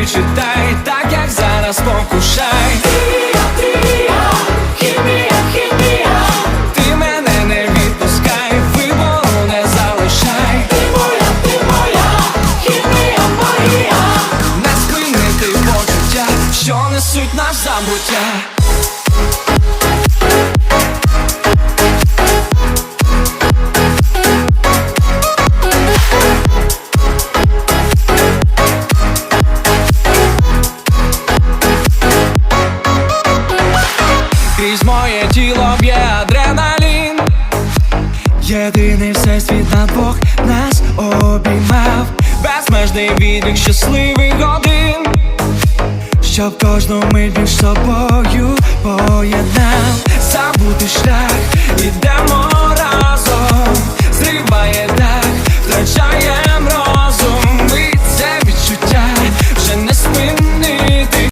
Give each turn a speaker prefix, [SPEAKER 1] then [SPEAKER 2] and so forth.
[SPEAKER 1] ти читай, так як зараз покушай. Трія, трія, хімія, хімія, ти мене не відпускай, вибору не залишай. Ти моя, ти моя, хімія моя, не спинити почуття, що несуть нас забуття. Єдиний всесвіт на Бог нас обіймав. Безмежний відлік щасливих годин Щоб кожну мить між собою поєднав. Забути шлях, ідемо